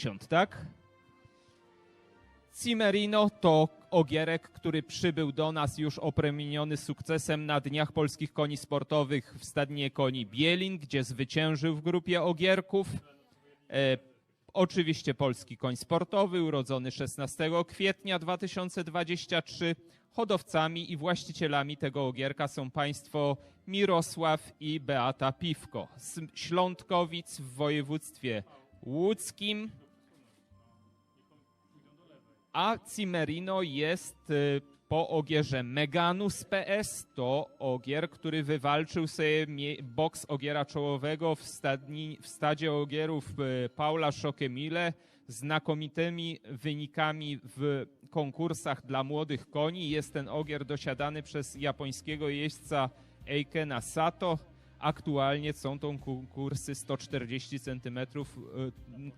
50, tak? Cimerino to ogierek, który przybył do nas już opromieniony sukcesem na Dniach Polskich Koni Sportowych w Stadnie Koni Bielin, gdzie zwyciężył w grupie ogierków. E, oczywiście polski koń sportowy, urodzony 16 kwietnia 2023. Hodowcami i właścicielami tego ogierka są państwo Mirosław i Beata Piwko z Ślątkowic w województwie łódzkim. A Cimerino jest y, po ogierze Meganus PS. To ogier, który wywalczył sobie boks ogiera czołowego w, stadni, w stadzie ogierów y, Paula Szokemile. Znakomitymi wynikami w konkursach dla młodych koni. Jest ten ogier dosiadany przez japońskiego jeźdźca Eikena Sato. Aktualnie są to konkursy 140 cm,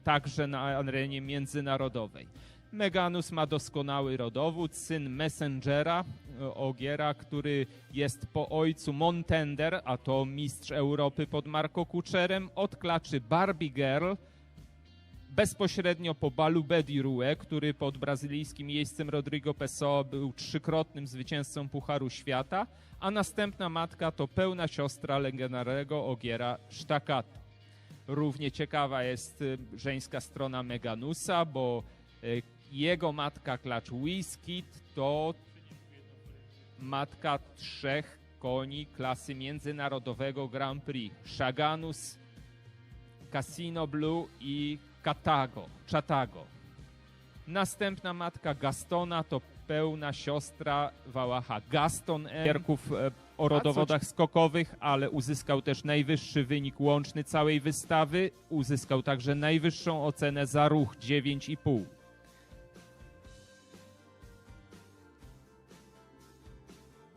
także na arenie międzynarodowej. Meganus ma doskonały rodowód, syn Messengera, e, Ogiera, który jest po ojcu Montender, a to mistrz Europy pod Marco Kuczerem, od klaczy Barbie Girl, bezpośrednio po Balubedi Rue, który pod brazylijskim jeźdźcem Rodrigo Pessoa był trzykrotnym zwycięzcą Pucharu Świata, a następna matka to pełna siostra legendarnego Ogiera Sztakatu. Równie ciekawa jest y, żeńska strona Meganusa, bo y, jego matka klacz Whiskit to matka trzech koni klasy międzynarodowego Grand Prix. Shaganus, Casino Blue i Katago, Chatago. Następna matka Gastona to pełna siostra Wałacha Gaston Erków e, o rodowodach skokowych, ale uzyskał też najwyższy wynik łączny całej wystawy. Uzyskał także najwyższą ocenę za ruch 9,5.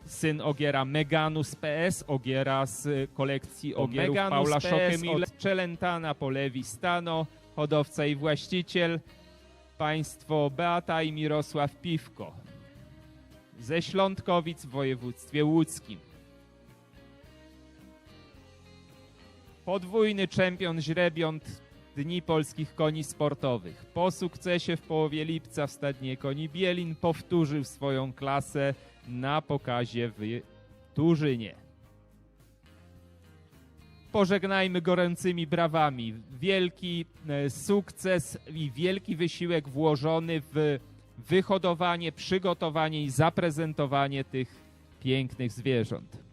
Syn Ogiera Meganus PS, Ogiera z y, kolekcji Ogierów Meganus Paula PS Szokemile, Celentana po lewi Stano, hodowca i właściciel, państwo Beata i Mirosław Piwko. Ze Ślątkowic w województwie łódzkim. Podwójny czempion źrebiąt Dni Polskich Koni Sportowych. Po sukcesie w połowie lipca w Stadnie Koni Bielin powtórzył swoją klasę na pokazie w Turzynie. Pożegnajmy gorącymi brawami. Wielki e, sukces i wielki wysiłek włożony w wyhodowanie, przygotowanie i zaprezentowanie tych pięknych zwierząt.